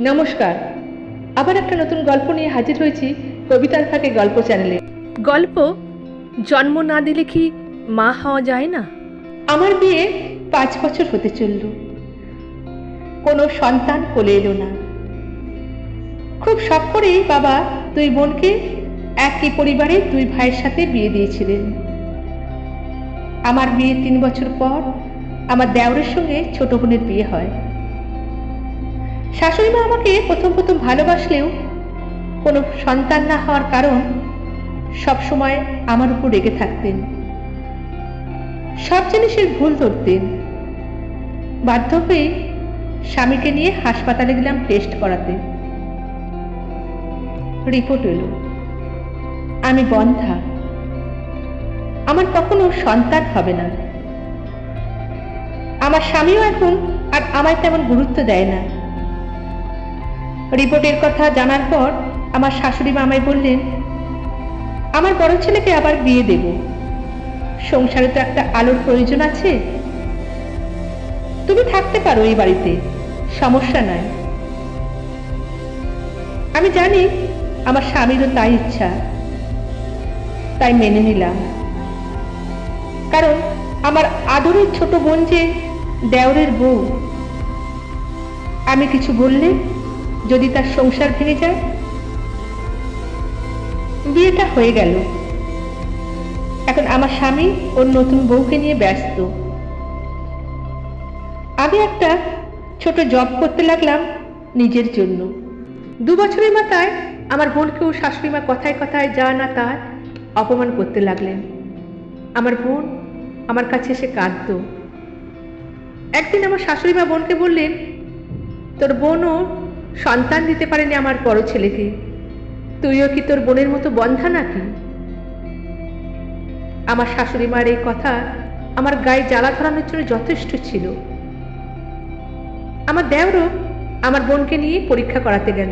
নমস্কার। আবার একটা নতুন গল্প নিয়ে হাজির হয়েছি কবিতার ফাঁকে গল্প চ্যানেলে। গল্প? জন্ম না দিলে কি মা হওয়া যায় না? আমার বিয়ে পাঁচ বছর হতে চলল। কোনো সন্তান কোলে এলো না। খুব শখ করেই বাবা দুই বোনকে একই পরিবারে দুই ভাইয়ের সাথে বিয়ে দিয়েছিলেন। আমার বিয়ে তিন বছর পর আমার দেওরের সঙ্গে ছোট বোনের বিয়ে হয়। শাশুড়ি মা আমাকে প্রথম প্রথম ভালোবাসলেও কোনো সন্তান না হওয়ার কারণ সবসময় আমার উপর রেগে থাকতেন। সব জিনিসের ভুল ধরতেন। বাধ্য হয়ে স্বামীকে নিয়ে হাসপাতালে গেলাম টেস্ট করাতে। রিপোর্ট এলো। আমি বন্ধা। আমার কখনো সন্তান হবে না। আমার স্বামীও এখন আর আমায় তেমন গুরুত্ব দেয় না। রিপোর্টের কথা জানার পর আমার শাশুড়ি মামাই বললেন, আমার বড় ছেলেকে আবার বিয়ে দেব। সংসারে তো একটা আলোর প্রয়োজন আছে। তুমি থাকতে পারো এই বাড়িতে, সমস্যা নাই। আমি জানি আমার স্বামীরও তাই ইচ্ছা, তাই মেনে নিলাম। কারণ আমার আদরের ছোট বোন যে দেওরের বউ, আমি কিছু বললে যদি তার সংসার ভেঙে যায়? বিয়েটা হয়ে গেল। এখন আমার স্বামী ওর নতুন বউকে নিয়ে ব্যস্ত। আমি একটা ছোট জব করতে লাগলাম নিজের জন্য। দু বছরের মাথায় আমার বোনকেও শাশুড়ি মা কথায় কথায় যা না তা অপমান করতে লাগলেন। আমার বোন আমার কাছে এসে কাঁদত। একদিন আমার শাশুড়ি মা বোনকে বললেন, তোর বোনও সন্তান দিতে পারেনি আমার বড় ছেলেকে। তুইও কি তোর বোনের মতো বন্ধা নাকি? আমার শাশুড়ি মার এই কথা আমার গায়ে জ্বালা ধরানোর জন্য যথেষ্ট ছিল। আমার দেওরও আমার বোনকে নিয়ে পরীক্ষা করাতে গেল।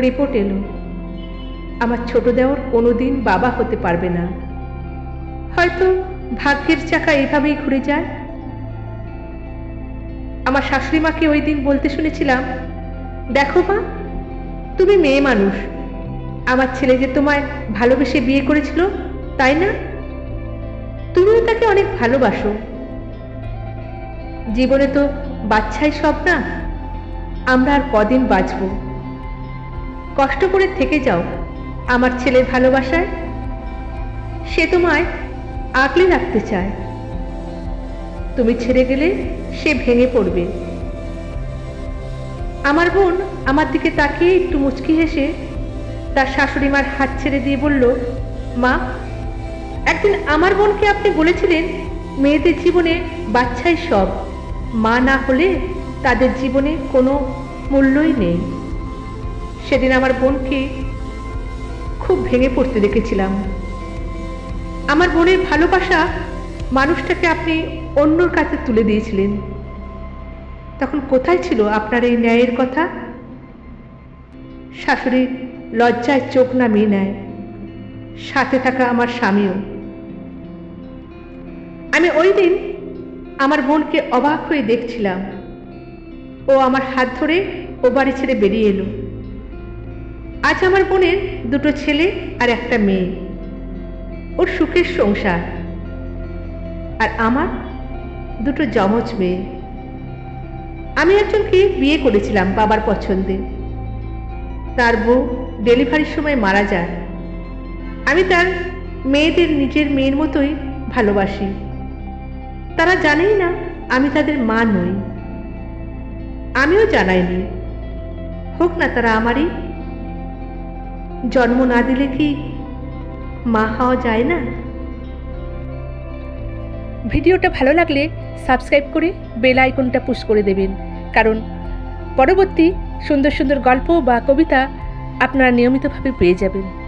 রিপোর্ট এলো, আমার ছোট দেওর কোনোদিন বাবা হতে পারবে না। হয়তো ভাগ্যের চাকা এভাবেই ঘুরে যায়। আমার শাশুড়ি মাকে ওই দিন বলতে শুনেছিলাম, দেখো মা, তুমি মেয়ে মানুষ। আমার ছেলে যে তোমায় ভালোবেসে বিয়ে করেছিল, তাই না? তুমিও তাকে অনেক ভালোবাসো। জীবনে তো বাচ্চাই সব না। আমরা আর কদিন বাঁচব। কষ্ট করে থেকে যাও, আমার ছেলের ভালোবাসায়। সে তোমায় আগলে রাখতে চায়। তুমি ছেড়ে গেলে সে ভেঙে পড়বে। আমার বোন আমার দিকে তাকিয়ে একটু মুচকি হেসে তার শাশুড়ি মার হাত ছেড়ে দিয়ে বলল, মা, একদিন আমার বোনকে আপনি বলেছিলেন মেয়েদের জীবনে বাচ্চাই সব। মা না হলে তাদের জীবনে কোনো মূল্যই নেই। সেদিন আমার বোনকে খুব ভেঙে পড়তে দেখেছিলাম। আমার বোনের ভালোবাসা মানুষটাকে আপনি অন্যর কাছে তুলে দিয়েছিলেন। তখন কোথায় ছিল আপনার এই ন্যায়ের কথা? শাশুড়ি লজ্জায় চোখ নামিয়ে নেয়। সাথে থাকা আমার স্বামীও। আমি ওই দিন আমার বোনকে অবাক হয়ে দেখছিলাম। ও আমার হাত ধরে ও বাড়ি ছেড়ে বেরিয়ে এলো। আজ আমার বোনের দুটো ছেলে আর একটা মেয়ে। ওর সুখের সংসার। আর আমার দুটো যমজ মেয়ে। আমি একজনকে বিয়ে করেছিলাম বাবার পছন্দে। তার বউ ডেলিভারির সময় মারা যায়। আমি তার মেয়েদের নিজের মেয়ের মতোই ভালোবাসি। তারা জানেই না আমি তাদের মা নই। আমিও জানাইনি। হোক না তারা আমারই। জন্ম না দিলে কি মা হওয়া যায় না? ভিডিওটা ভালো লাগলে সাবস্ক্রাইব করে বেল আইকনটা পুশ করে দেবেন। কারণ পরবর্তী সুন্দর সুন্দর গল্প বা কবিতা আপনারা নিয়মিতভাবে পেয়ে যাবেন।